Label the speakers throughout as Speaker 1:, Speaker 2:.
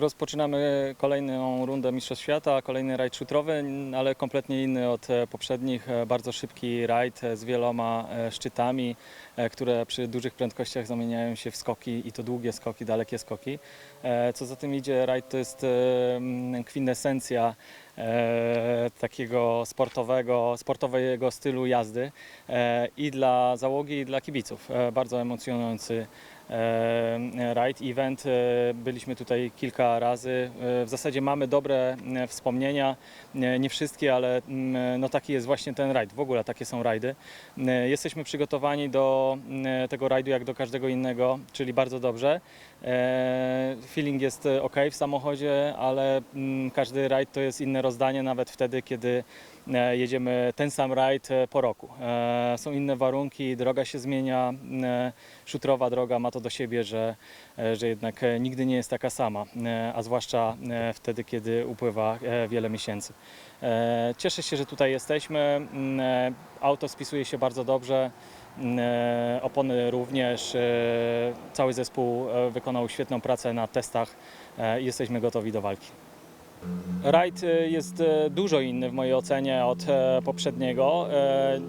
Speaker 1: rozpoczynamy kolejną rundę Mistrzostw Świata, kolejny rajd szutrowy, ale kompletnie inny od e, poprzednich. E, Bardzo szybki rajd e, z wieloma szczytami, które przy dużych prędkościach zamieniają się w skoki i to długie skoki, dalekie skoki. Co za tym idzie, rajd to jest kwintesencja e, takiego sportowego, sportowego stylu jazdy e, i dla załogi, i dla kibiców. E, Bardzo emocjonujący e, rajd, event. E, Byliśmy tutaj kilka razy. E, W zasadzie mamy dobre e, wspomnienia, nie wszystkie, ale mm, no taki jest właśnie ten rajd. W ogóle takie są rajdy. Jesteśmy przygotowani do e, tego rajdu jak do każdego innego, czyli bardzo dobrze. Feeling jest ok w samochodzie, ale mm, każdy rajd to jest inne rozdanie, nawet wtedy, kiedy e, jedziemy ten sam rajd e, po roku. E, Są inne warunki, droga się zmienia. Szutrowa droga ma to do siebie, że, że jednak nigdy nie jest taka sama, a zwłaszcza wtedy, kiedy upływa wiele miesięcy. Cieszę się, że tutaj jesteśmy. Mm, Auto spisuje się bardzo dobrze. Mm, Opony również. Cały zespół wykonał świetną pracę na testach i jesteśmy gotowi do walki. Rajd e, jest e, dużo inny w mojej ocenie od e, poprzedniego.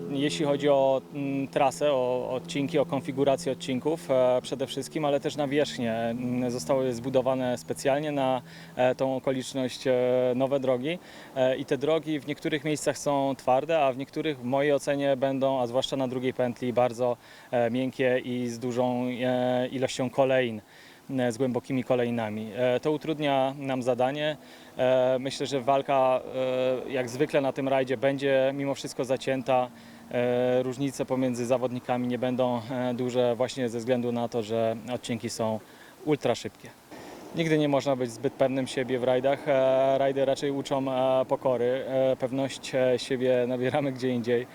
Speaker 1: Jeśli chodzi o mm, trasę, o odcinki, o konfigurację odcinków przede wszystkim, ale też na wierzchnię. Mm, Zostały zbudowane specjalnie na tą okoliczność nowe drogi i te drogi w niektórych miejscach są twarde, a w niektórych w mojej ocenie będą, a zwłaszcza na drugiej pętli, bardzo miękkie i z dużą ilością kolejn e, z głębokimi kolejnami. E, To utrudnia nam zadanie. E, Myślę, że walka e, jak zwykle na tym rajdzie będzie mimo wszystko zacięta. E, Różnice pomiędzy zawodnikami nie będą e, duże właśnie ze względu na to, że odcinki są ultra szybkie. Nigdy nie można być zbyt pewnym siebie w rajdach. E, Rajdy raczej uczą e, pokory. E, Pewność siebie nabieramy gdzie indziej.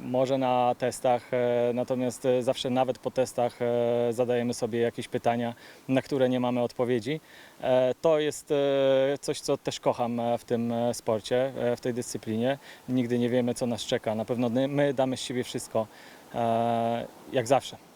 Speaker 1: Może na testach, natomiast zawsze nawet po testach zadajemy sobie jakieś pytania, na które nie mamy odpowiedzi. To jest coś, co też kocham w tym sporcie, w tej dyscyplinie. Nigdy nie wiemy, co nas czeka. Na pewno my damy z siebie wszystko, jak zawsze.